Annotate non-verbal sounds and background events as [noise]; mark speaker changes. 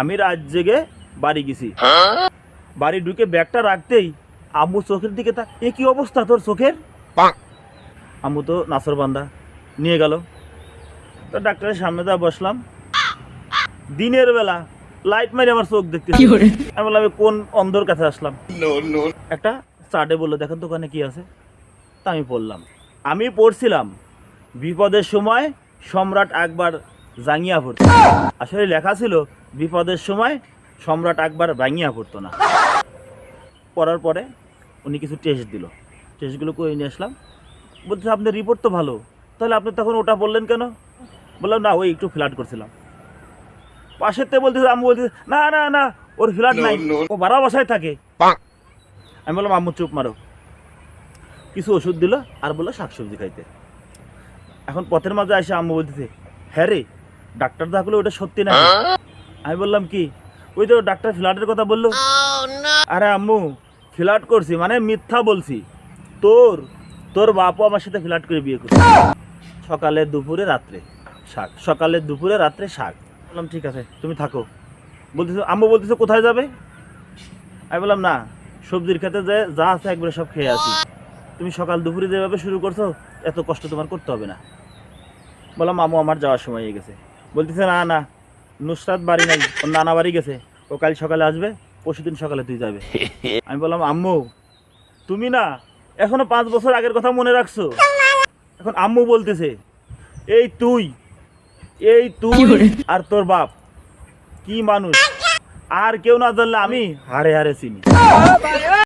Speaker 1: আমি রাত জেগে বাড়ি গেছি। বাড়ি ঢুকে ব্যাগটা রাখতেই আম্মু চোখের দিকে তা এ কি অবস্থা তোর চোখের? আম্মু তো নাসর বান্দা নিয়ে গেল। তো ডাক্তারের সামনে যা বসলাম। দিনের বেলা লাইট মারি আমার চোখ দেখতে আমি বললাম "এ কোন অন্ধর কাছে আসলাম? একটা চার্টে বলল দেখেন দোকানে কি আছে? তা আমি পড়লাম। আমি পড়ছিলাম বিপদের সময় সম্রাট আকবর জাঙ্গিয়া পড়তো। আসলে লেখা ছিল বিপদের সময় সম্রাট আকবর ভাঙিয়া পড়তো না। পড়ার পরে উনি কিছু টেস্ট দিল। টেস্টগুলো করে নিয়ে আসলাম। বলছে আপনার রিপোর্ট তো ভালো। তাহলে আপনি তখন ওটা বললেন কেন? বললাম না ওই একটু ফ্ল্যাট করছিলাম। পাশের থেকে বলতেছে আমি বলতেছে না না না ওর ফ্ল্যাট নাই। ও বারা বাসায় থাকে। আমি বললাম আম্মু চুপ মারো। কিছু ওষুধ দিল আর বলল শাকসবজি খাইতে। এখন পথের মাঝে আসে আম্মু বলতেছে হ্যাঁ রে ডাক্তার দেখল ওটা সত্যি না আমি বললাম কি? ওই তো ডাক্তার ফ্ল্যাটের কথা বলল। আরে আম্মু ফ্ল্যাট করছি মানে মিথ্যা বলছি। তোর তোর বাপু আমার সাথে ফ্ল্যাট করে বিয়ে করছে। সকালে দুপুরে রাত্রে শাক। সকালে দুপুরে রাত্রে শাক। বললাম ঠিক আছে তুমি থাকো। বলতেছো আম্মু বলতেছো কোথায় যাবে? আমি বললাম না সবজির খেতে যে যা আছে একবারে সব খেয়ে আসি। তুমি সকাল দুপুরে যেভাবে শুরু করছ এত কষ্ট তোমার করতে হবে না। বললাম মামু আমার যাওয়ার সময় হয়ে গেছে। বলতেছে না না নুসরাত বাড়ি নাই ওর নানা বাড়ি গেছে ও কাল সকালে আসবে পরশু দিন সকালে তুই যাবে। [laughs] আমি বললাম আম্মু তুমি না এখনও পাঁচ বছর আগের কথা মনে রাখছো? এখন আম্মু বলতেছে এই তুই এই তুই আর তোর বাপ কি মানুষ? আর কেউ না জানলে আমি হারে হারে চিনি।